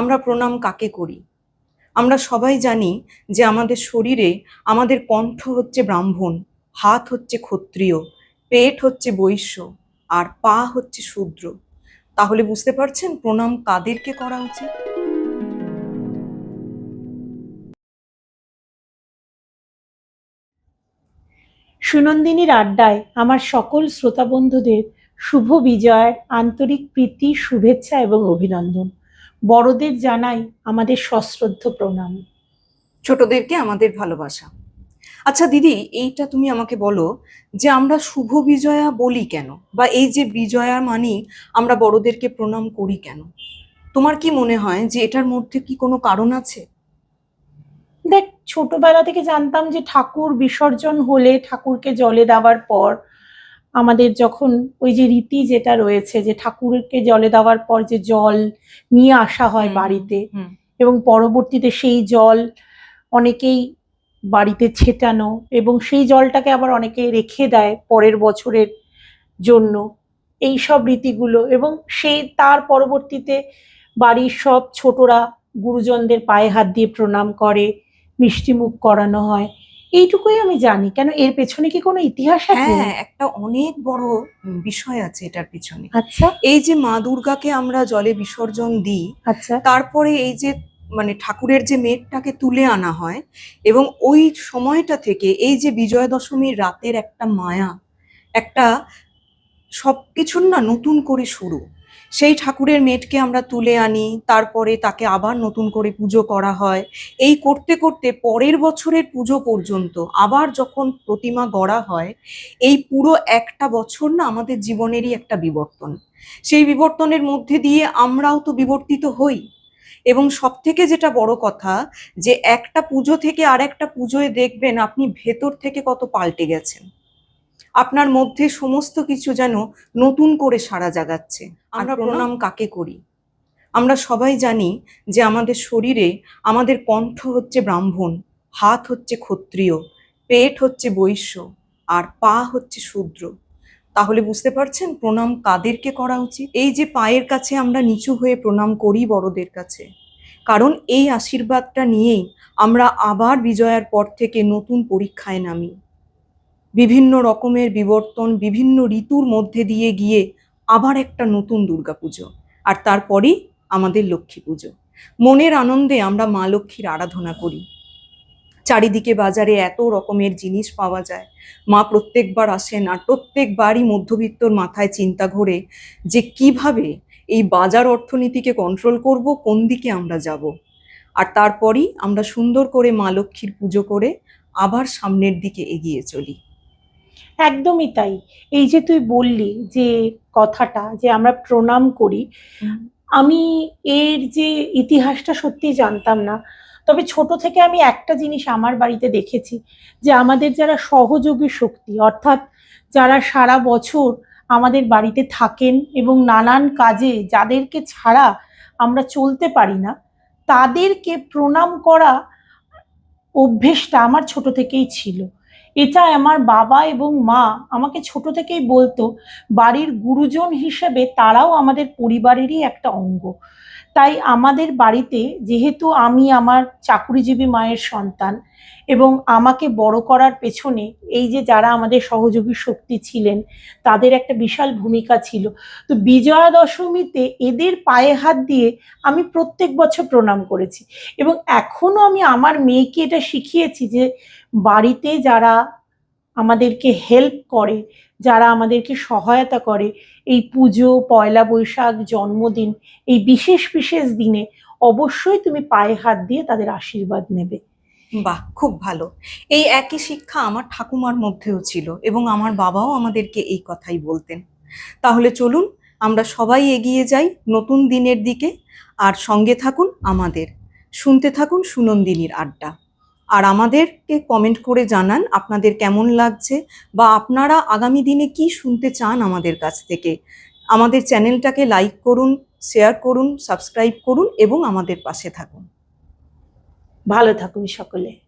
আমরা প্রণাম কাকে করি? আমরা সবাই জানি যে আমাদের শরীরে আমাদের কণ্ঠ হচ্ছে ব্রাহ্মণ, হাত হচ্ছে ক্ষত্রিয়, পেট হচ্ছে বৈশ্য, আর পা হচ্ছে শূদ্র। তাহলে বুঝতে পারছেন প্রণাম কাদেরকে করা উচিত? সুনন্দিনীর আড্ডায় আমার সকল শ্রোতা বন্ধুদের শুভ বিজয়ের আন্তরিক প্রীতি, শুভেচ্ছা এবং অভিনন্দন। বড়দের জানাই আমাদের সশ্রদ্ধ প্রণাম। ছোটদেরকে আমাদের ভালোবাসা। আচ্ছা দিদি এইটা তুমি আমাকে বলো যে আমরা শুভ বিজয়া বলি কেন? বা এই যে বিজয়া মানি আমরা বড়দেরকে প্রণাম করি কেন? তোমার কি মনে হয় যে এটার মধ্যে কি কোনো কারণ আছে? দেখ ছোটবেলা থেকে জানতাম যে ঠাকুর বিসর্জন হলে ঠাকুরকে জলে দেওয়ার পর আমাদের যখন ওই যে রীতি যেটা রয়েছে যে ঠাকুরকে জলে দেওয়ার পর যে জল নিয়ে আসা হয় বাড়িতে এবং পরবর্তীতে সেই জল অনেকেই বাড়িতে ছেটানো এবং সেই জলটাকে আবার অনেকে রেখে দেয় পরের বছরের জন্য। এই সব রীতিগুলো এবং সেই তার পরবর্তীতে বাড়ির সব ছোটরা গুরুজনদের পায়ে হাত দিয়ে প্রণাম করে মিষ্টি মুখ করানো হয়। এইটুকুই আমি জানি। কেন এর পেছনে কি কোনো ইতিহাস আছে? হ্যাঁ একটা অনেক বড় বিষয় আছে এটার পেছনে। আচ্ছা। এই যে মা দুর্গাকে আমরা জলে বিসর্জন দিই আচ্ছা। তারপরে এই যে মানে ঠাকুরের যে মেঘটাকে তুলে আনা হয় এবং ওই সময়টা থেকে এই যে বিজয়া দশমীর রাতের একটা মায়া একটা সব কিছুর না নতুন করে শুরু। সেই ঠাকুরের মেটকে আমরা তুলে আনি, তারপরে তাকে আবার নতুন করে পুজো করা হয়। এই করতে করতে পরের বছরের পুজো পর্যন্ত আবার যখন প্রতিমা গড়া হয়, এই পুরো একটা বছর না আমাদের জীবনেরই একটা বিবর্তন। সেই বিবর্তনের মধ্যে দিয়ে আমরাও তো বিবর্তিত হই। এবং সব থেকে যেটা বড় কথা, যে একটা পুজো থেকে আর একটা পুজোয় দেখবেন আপনি ভেতর থেকে কত পাল্টে গেছেন। আপনার মধ্যে সমস্ত কিছু যেন নতুন করে সারা জাগাচ্ছে। আমরা প্রণাম কাকে করি? আমরা সবাই জানি যে আমাদের শরীরে আমাদের কণ্ঠ হচ্ছে ব্রাহ্মণ হাত হচ্ছে ক্ষত্রিয় পেট হচ্ছে বৈশ্য আর পা হচ্ছে শূদ্র। তাহলে বুঝতে পারছেন প্রণাম কাদেরকে করা উচিত? এই যে পায়ের কাছে আমরা নিচু হয়ে প্রণাম করি বড়দের কাছে কারণ এই আশীর্বাদটা নিয়েই আমরা আবার বিজয়ার পর থেকে নতুন পরীক্ষায় নামি। বিভিন্ন রকমের বিবর্তন, বিভিন্ন ঋতুর মধ্যে দিয়ে গিয়ে আবার একটা নতুন দুর্গাপুজো আর তারপরেই আমাদের লক্ষ্মী পুজো। মনের আনন্দে আমরা মা লক্ষ্মীর আরাধনা করি। চারিদিকে বাজারে এত রকমের জিনিস পাওয়া যায়। মা প্রত্যেকবার আসেন আর প্রত্যেকবারই মধ্যবিত্তর মাথায় চিন্তা ঘোরে যে কীভাবে এই বাজার অর্থনীতিকে কন্ট্রোল করব, কোন দিকে আমরা যাব। আর তারপরই আমরা সুন্দর করে মা লক্ষ্মীর পুজো করে আবার সামনের দিকে এগিয়ে চলি। একদমই তাই। এই যে তুই বললি যে কথাটা যে আমরা প্রণাম করি আমি এর যে ইতিহাসটা সত্যি জানতাম না। তবে ছোট থেকে আমি একটা জিনিস আমার বাড়িতে দেখেছি যে আমাদের যারা সহযোগী শক্তি অর্থাৎ যারা সারা বছর আমাদের বাড়িতে থাকেন এবং নানান কাজে যাদেরকে ছাড়া আমরা চলতে পারি না তাদেরকে প্রণাম করা অভ্যেসটা আমার ছোট থেকেই ছিল। এটা আমার বাবা এবং মা আমাকে ছোট থেকেই বলতো, বাড়ির গুরুজন হিসেবে তারাও আমাদের পরিবারেরই একটা অঙ্গ। তাই আমাদের বাড়িতে যেহেতু আমি আমার চাকুরিজীবী মায়ের সন্তান এবং আমাকে বড় করার পেছনে এই যে যারা আমাদের সহযোগী শক্তি ছিলেন, তাদের একটা বিশাল ভূমিকা ছিল। তো বিজয়া দশমীতে এদের পায়ে হাত দিয়ে আমি প্রত্যেক বছর প্রণাম করেছি এবং এখনও আমি আমার মেয়েকে এটা শিখিয়েছি যে বাড়িতে যারা আমাদেরকে হেল্প করে, যারা আমাদেরকে সহায়তা করে। এই পুজো, পয়লা বৈশাখ, জন্মদিন, এই বিশেষ বিশেষ দিনে অবশ্যই তুমি পায়ে হাত দিয়ে তাদের আশীর্বাদ নেবে। বাহ, খুব ভালো। এই একই শিক্ষা আমার ঠাকুমার মধ্যেও ছিল এবং আমার বাবাও আমাদেরকে এই কথাই বলতেন। তাহলে চলুন, আমরা সবাই এগিয়ে যাই নতুন দিনের দিকে। আর সঙ্গে থাকুন আমাদের। শুনতে থাকুন সুনন্দিনীর আড্ডা। আর আমাদেরকে কমেন্ট করে জানান আপনাদের কেমন লাগছে বা আপনারা আগামী দিনে কি শুনতে চান আমাদের কাছ থেকে। আমাদের চ্যানেলটাকে লাইক করুন শেয়ার করুন সাবস্ক্রাইব করুন এবং আমাদের পাশে থাকুন। ভালো থাকুন সকলে।